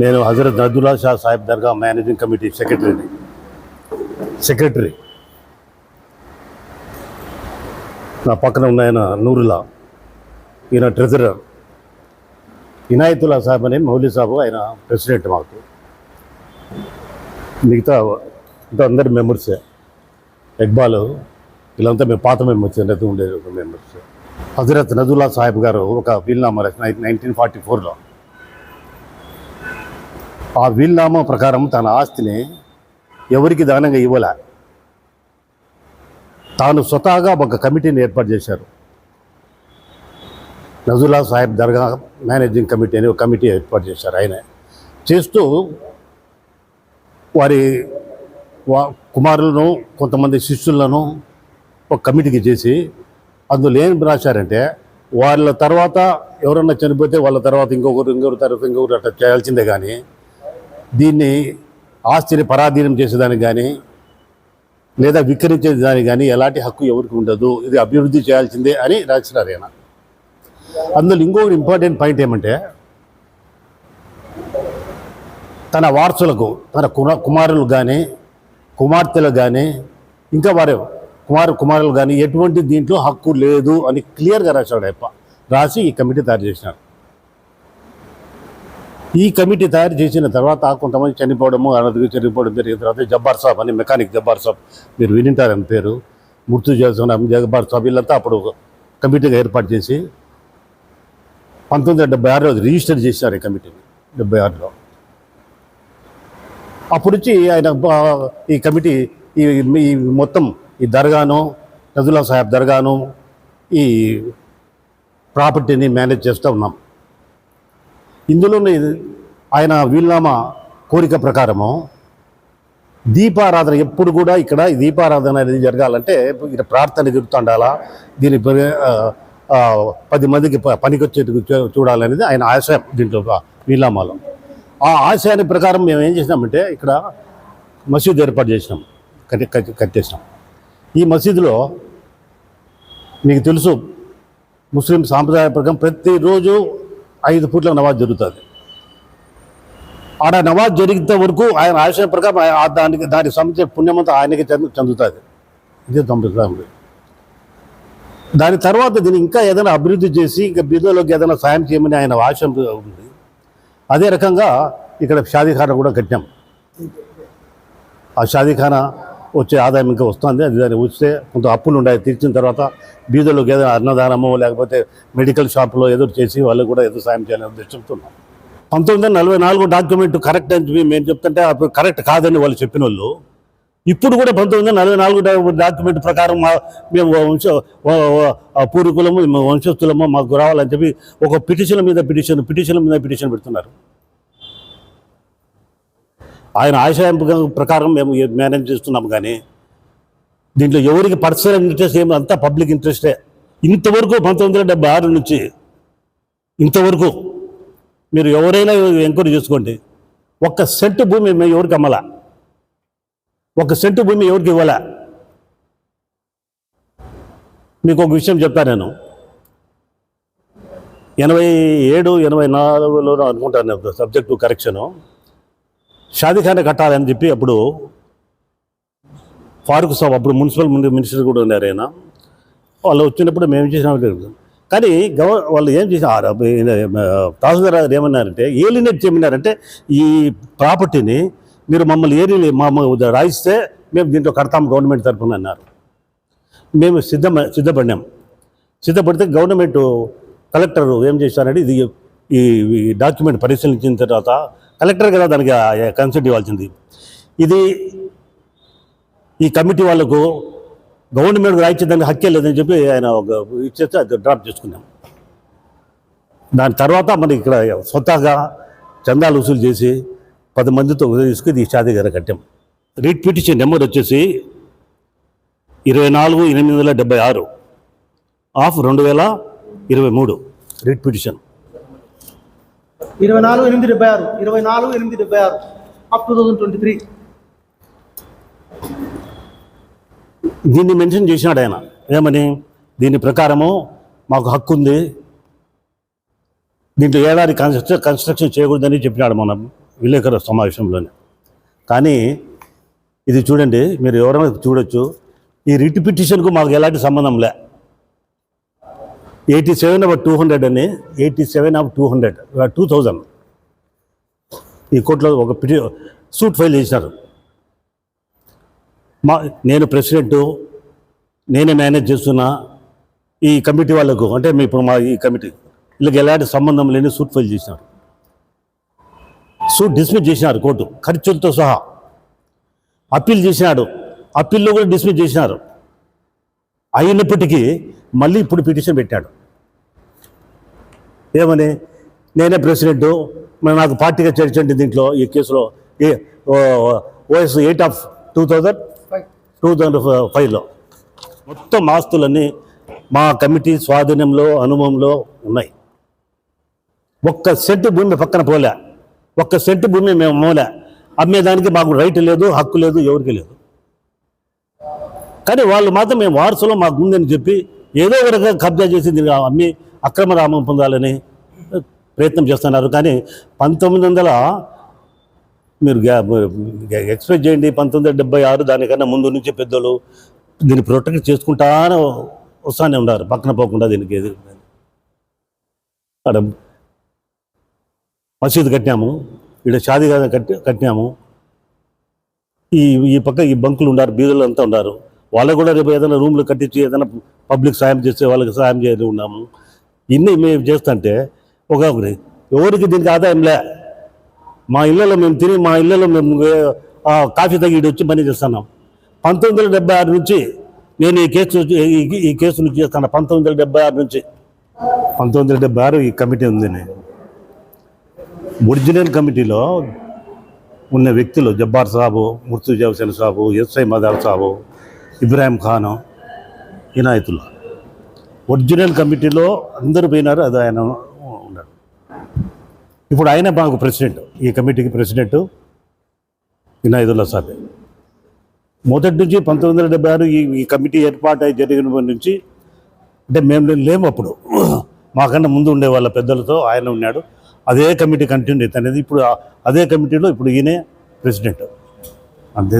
నేను Hazrat Nadulla Shah Sahib Dargah managing committee సెక్రటరీని secretary. నా పక్కన ఉన్న ఆయన నూరులా ఈయన ట్రెజరర్. ఇనాయతుల్లా సాహెబ్ అని మౌలి సాబు ఆయన ప్రెసిడెంట్ మాకు. మిగతా ఇంత అందరి మెంబర్సే ఇక్బాల్ వీళ్ళంతా మేము పాత మెంబర్స్ అనేది ఉండేది ఒక మెంబర్స్ హజరత్ నజుల్లా సాహెబ్ గారు ఒక వీల్నామా నైన్టీన్ ఫార్టీ ఫోర్లో ఆ వీల్నామా ప్రకారం తన ఆస్తిని ఎవరికి దానంగా ఇవ్వలే. తాను స్వతహాగా ఒక కమిటీని ఏర్పాటు చేశారు. నజుల్లా సాహెబ్ దర్గా మేనేజింగ్ కమిటీ అని ఒక కమిటీ ఏర్పాటు చేశారు ఆయన. చేస్తూ వారి వా కుమారులను కొంతమంది శిష్యులను ఒక కమిటీకి చేసి అందులో ఏం రాశారంటే వాళ్ళ తర్వాత ఎవరన్నా చనిపోతే వాళ్ళ తర్వాత ఇంకొకరు ఇంకొకరు తర్వాత ఇంకొకరు అట్లా చేయాల్సిందే కానీ దీన్ని ఆస్తిని పరాధీనం చేసేదానికి కానీ లేదా విక్రయించేదానికి కానీ ఎలాంటి హక్కు ఎవరికి ఉండదు ఇది అభివృద్ధి చేయాల్సిందే అని రాసినారు ఆయన అందులో ఇంకొకటి ఇంపార్టెంట్ పాయింట్ ఏమంటే తన వారసులకు తన కుమ కుమారులు కానీ కుమార్తెలు కానీ ఇంకా వారు కుమారు కుమారులు కానీ ఎటువంటి దీంట్లో హక్కు లేదు అని క్లియర్గా రాశాడు అప్ప రాసి ఈ కమిటీ తయారు చేసినారు. ఈ కమిటీ తయారు చేసిన తర్వాత కొంతమంది చనిపోవడము అన్నదిగా చనిపోవడం జరిగిన తర్వాత జబ్బార్ సాబ్ అని మెకానిక్ జబ్బార్ సాబ్ మీరు వినింటారని పేరు. గుర్తు చేస్తున్నాం జబ్బార్ సాబ్ వీళ్ళంతా అప్పుడు కమిటీగా ఏర్పాటు చేసి పంతొమ్మిది వందల డెబ్బై ఆరులో రిజిస్టర్ చేశారు ఈ కమిటీని డెబ్బై ఆరులో. అప్పుడు నుంచి ఆయన ఈ కమిటీ ఈ ఈ మొత్తం ఈ దర్గాను నజుల్లా సాహెబ్ దర్గాను ఈ ప్రాపర్టీని మేనేజ్ చేస్తూ ఉన్నాం. ఇందులోనే ఆయన వీలునామా కోరిక ప్రకారము దీపారాధన ఎప్పుడు కూడా ఇక్కడ దీపారాధన అనేది జరగాలంటే ఇక్కడ ప్రార్థన జరుగుతుండాలా దీని పది మందికి ప- చూ- చూడాలనేది ఆయన ఆశయం దీంట్లో ఆ వీలామాలో ఆ ఆశయాన్ని ప్రకారం మేము ఏం చేసినామంటే ఇక్కడ మసీదు ఏర్పాటు చేసినాం కట్టి కట్టేసినాం. ఈ మసీదులో మీకు తెలుసు ముస్లిం సాంప్రదాయ ప్రకారం ప్రతిరోజు ఐదు పూట్ల నమాజ్ జరుగుతుంది. ఆడ నమాజ్ జరిగితే వరకు ఆయన ఆశయం ప్రకారం ఆయన దానికి దానికి సంబంధించిన పుణ్యమంతా ఆయనకి చెందుతుంది. ఇదే తొంభై దాని తర్వాత దీన్ని ఇంకా ఏదైనా అభివృద్ధి చేసి ఇంకా బీదోలోకి ఏదైనా సాయం చేయమని ఆయన ఆశయం ఉంది. అదే రకంగా ఇక్కడ షాదీఖానా కూడా కట్టాం. ఆ షాదీఖానా వచ్చే ఆదాయం ఇంకా వస్తుంది అది దాన్ని వస్తే కొంత అప్పులు ఉన్నాయి తీర్చిన తర్వాత బీదలకు ఏదైనా అన్నదానమో లేకపోతే మెడికల్ షాప్లో ఏదో చేసి వాళ్ళకి కూడా ఏదో సాయం చేయాలని ఉద్దేశంతో ఉన్నాం పంతొమ్మిది వందల నలభై నాలుగు డాక్యుమెంట్ కరెక్ట్ అని మేము చెప్తుంటే అప్పుడు కరెక్ట్ కాదని వాళ్ళు చెప్పిన వాళ్ళు ఇప్పుడు కూడా పంతొమ్మిది వందల నలభై నాలుగు డాక్యుమెంట్ ప్రకారం మా మేము వంశ పూర్వీకులము వంశస్థులము మాకు రావాలని చెప్పి ఒక పిటిషన్ మీద పిటిషన్ పిటిషన్ మీద పిటిషన్ పెడుతున్నారు. ఆయన ఆశయం ప్రకారం మేము మేనేజ్ చేస్తున్నాం కానీ దీంట్లో ఎవరికి పర్సనల్ ఇంట్రెస్ట్ ఏమి అంతా పబ్లిక్ ఇంట్రెస్టే. ఇంతవరకు పంతొమ్మిది వందల ఆరు నుంచి ఇంతవరకు మీరు ఎవరైనా ఎంక్వైరీ చేసుకోండి. ఒక్క సెంటు భూమి మేము ఎవరికి అమ్మలా? ఒక సెంటు భూమి ఎవరికి ఇవ్వాలా? మీకు ఒక విషయం చెప్తా నేను. ఎనభై ఏడు ఎనభై నాలుగులో అనుకుంటాను సబ్జెక్టు కరెక్షను. షాదీఖానా కట్టాలని చెప్పి అప్పుడు ఫారూక్ సాబ్ అప్పుడు మున్సిపల్ మినిస్టర్ కూడా ఉన్నారు ఆయన. వాళ్ళు వచ్చినప్పుడు మేము చేసినాం కానీ గవ వాళ్ళు ఏం చేసినారు తహసీల్దార్ గారు ఏమన్నారంటే ఏలినేట్ చేయమన్నారంటే ఈ ప్రాపర్టీని మీరు మమ్మల్ని ఏరి మా రాయిస్తే మేము దీంట్లో కడతాం గవర్నమెంట్ తరఫున అన్నారు. మేము సిద్ధం సిద్ధపడినాం. సిద్ధపడితే గవర్నమెంట్ కలెక్టర్ ఏం చేశారంటే ఇది ఈ డాక్యుమెంట్ పరిశీలించిన తర్వాత కలెక్టర్ కదా దానికి కన్సల్ట్ ఇవ్వాల్సింది. ఇది ఈ కమిటీ వాళ్ళకు గవర్నమెంట్ రాయించేదానికి హక్కే లేదని చెప్పి ఆయన ఒక ఇచ్చేస్తే అది డ్రాప్ చేసుకున్నాం. దాని తర్వాత మనకి ఇక్కడ స్వతహాగా చందాలు వసూలు చేసి పది మందితో తీసుకుని ఈ షాదీ గారు కట్టాం. రీట్ పిటిషన్ నెంబర్ వచ్చేసి ఇరవై నాలుగు ఎనిమిది వందల డెబ్బై ఆరు ఆఫ్ రెండు వేల ఇరవై మూడు రీట్ పిటిషన్. ఇరవై నాలుగు ఎనిమిది డెబ్బై ఆరు. ఇరవై నాలుగు ఎనిమిది డెబ్బై ఆరు. Up to thousand twenty three దీన్ని మెన్షన్ చేసినాడు ఆయన. ఏమని? దీని ప్రకారము మాకు హక్కు ఉంది దీంట్లో ఏడాది కన్స్ట్రక్షన్ కన్స్ట్రక్షన్ చేయకూడదని చెప్పినాడు మనం విలేకరుల సమావేశంలోనే. కానీ ఇది చూడండి మీరు ఎవరైనా చూడొచ్చు. ఈ రిట్ పిటిషన్కు మాకు ఎలాంటి సంబంధం లే. Eighty seven of two hundred అని eighty seven of two hundred two thousand ఈ కోర్టులో ఒక పిటి సూట్ ఫైల్ చేసినారు. మా నేను ప్రెసిడెంటు నేనే మేనేజ్ చేస్తున్నా ఈ కమిటీ వాళ్ళకు అంటే మీ ఇప్పుడు మా ఈ కమిటీ వీళ్ళకి ఎలాంటి సంబంధం లేని సూట్ ఫైల్ చేసినారు. సూట్ డిస్మిస్ చేసినారు కోర్టు ఖర్చులతో సహా. అప్పీల్ చేసినాడు అప్పీల్లో కూడా డిస్మిస్ చేసినారు. అయినప్పటికీ మళ్ళీ ఇప్పుడు పిటిషన్ పెట్టాడు. ఏమని? నేనే ప్రెసిడెంట్ మరి నాకు పార్టీగా చేర్చండి దీంట్లో ఈ కేసులో. ఏ OS eight of two thousand? Two thousand ఫైవ్లో. మొత్తం ఆస్తులన్నీ మా కమిటీ స్వాధీనంలో అనుభవంలో ఉన్నాయి. ఒక్క సెంటు భూమి పక్కన పోలే. ఒక్క సెంటు భూమి మేము అమ్మలే అమ్మేదానికి మాకు రైట్ లేదు హక్కు లేదు ఎవరికి లేదు. కానీ వాళ్ళు మాత్రం మేము వారసులో మాకు ఉందని చెప్పి ఏదో ఒక రకంగా కబ్జా చేసి దీన్ని అమ్మి అక్రమ రామం పొందాలని ప్రయత్నం చేస్తున్నారు. కానీ పంతొమ్మిది వందల మీరు గ్యా- ఎక్స్పెక్ట్ చేయండి. పంతొమ్మిది వందల డెబ్బై ఆరు దానికన్నా ముందు నుంచి పెద్దలు దీన్ని ప్రొటెక్ట్ చేసుకుంటానే వస్తానే ఉన్నారు. పక్కన పోకుండా దీనికి ఎదురు. అక్కడ మసీదు కట్టినాము ఇక్కడ షాదీ కట్టి కట్టినాము ఈ ఈ పక్క ఈ బంకులు ఉన్నారు బీదలు అంతా ఉన్నారు. వాళ్ళకు కూడా రేపు ఏదైనా రూమ్లు కట్టించి ఏదైనా పబ్లిక్ సాయం చేస్తే వాళ్ళకి సాయం చేయాలి ఉన్నాము. ఇన్ని మేము చేస్తుంటే ఒక ఎవరికి దీనికి ఆదాయం లే. మా ఇళ్ళలో మేము తిని మా ఇళ్ళలో మేము కాఫీ తగ్గిడి వచ్చి పని చేస్తున్నాం. పంతొమ్మిది వందల డెబ్బై ఆరు నుంచి నేను ఈ కేసు ఈ- కేసు నుంచి చేస్తాను పంతొమ్మిది వందల డెబ్బై ఆరు నుంచి. పంతొమ్మిది వందల డెబ్బై ఆరు ఈ కమిటీ ఉంది నేను ఒరిజినల్ కమిటీలో ఉన్న వ్యక్తులు జబ్బార్ సాబు ముర్తుజా జవసేన సాబు ఎస్ఐ మదార్ సాబు ఇబ్రాహిం ఖాను ఇనాయతుల్లా ఒరిజినల్ కమిటీలో అందరూ పోయినారు అది ఆయన ఉన్నాడు ఇప్పుడు ఆయన మాకు ప్రెసిడెంట్ ఈ కమిటీకి ప్రెసిడెంట్ వినాయదుల్లా సాబే మొదటి నుంచి పంతొమ్మిది వందల డెబ్బై ఆరు ఈ ఈ కమిటీ ఏర్పాటు అయి జరిగిన నుంచి అంటే మేము లేము అప్పుడు. మాకన్నా ముందు ఉండే వాళ్ళ పెద్దలతో ఆయన ఉన్నాడు. అదే కమిటీ కంటిన్యూ అనేది ఇప్పుడు అదే కమిటీలో ఇప్పుడు ఈయనే ప్రెసిడెంట్. అంతే